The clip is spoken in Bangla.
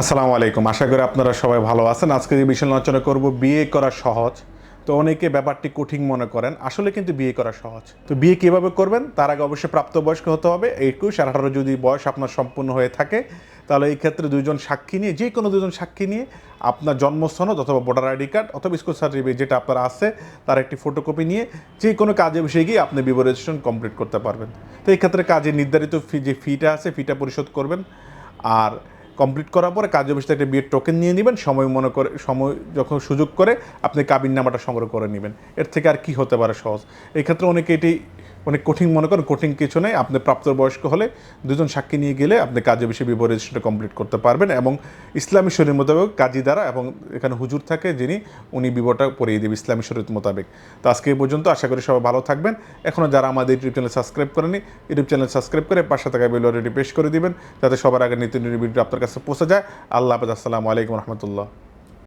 আসসালামু আলাইকুম। আশা করি আপনারা সবাই ভালো আছেন। আজকে যে বিষয় আলোচনা করব, বিয়ে করা সহজ। তো অনেকে ব্যাপারটি কঠিন মনে করেন। আসলে কিন্তু বিয়ে করা সহজ। তো বিয়ে কীভাবে করবেন? তার আগে অবশ্যই প্রাপ্তবয়স্ক হতে হবে। একুশ আর আঠারো যদি বয়স আপনার সম্পূর্ণ হয়ে থাকে, তাহলে এই ক্ষেত্রে দুইজন সাক্ষী নিয়ে, যে কোনো দুজন সাক্ষী নিয়ে আপনার জন্মস্থনদ অথবা ভোটার আইডি কার্ড অথবা স্কুল সার্টিফিকেট যেটা আপনার আছে, তার একটি ফটোকপি নিয়ে যে কোনো কাজে বসে গিয়ে আপনি বিবাহ রেজিস্ট্রেশন কমপ্লিট করতে পারবেন। তো এই ক্ষেত্রে কাজে নির্ধারিত ফি যে ফিটা আছে ফিটা পরিশোধ করবেন। আর কমপ্লিট করার পরে কাজ অফিস থেকে একটা বিয়ের টোকেন নিয়ে নেবেন। সময় মনে করে, সময় যখন সুযোগ করে আপনি কাবিন নামাটা সংগ্রহ করে নেবেন। এর থেকে আর কি হতে পারে সহজ? এক্ষেত্রে ক্ষেত্রে অনেকে এটি অনেক কঠিন মনে করেন, কঠিন কিছু নেই। আপনি প্রাপ্তবয়স্ক হলে দুজন সাক্ষী নিয়ে গেলে আপনি কাজে বেশি বিবাহ রেজিস্ট্রেশনটা কমপ্লিট করতে পারবেন এবং ইসলামী শরীর মোতাবেক কাজী দ্বারা এবং এখানে হুজুর থাকে যিনি, উনি বিবাহটা পড়িয়ে দেবে ইসলামী শরীর মোতাবেক। তো আজকে এই পর্যন্ত আশা করি সবাই ভালো থাকবেন। এখনও যারা আমাদের ইউটিউব চ্যানেল সাবস্ক্রাইব করেনি ইউটিউব চ্যানেল সাবস্ক্রাইব করে পাশে থাকা বেল অলরেডি পেশ করে দিবেন, যাতে সবার আগে নিত্য ভিডিও আপনার কাছে পৌঁছে যায়। আল্লাহ আসসালামু আলাইকুম রহমতুল্লাহ।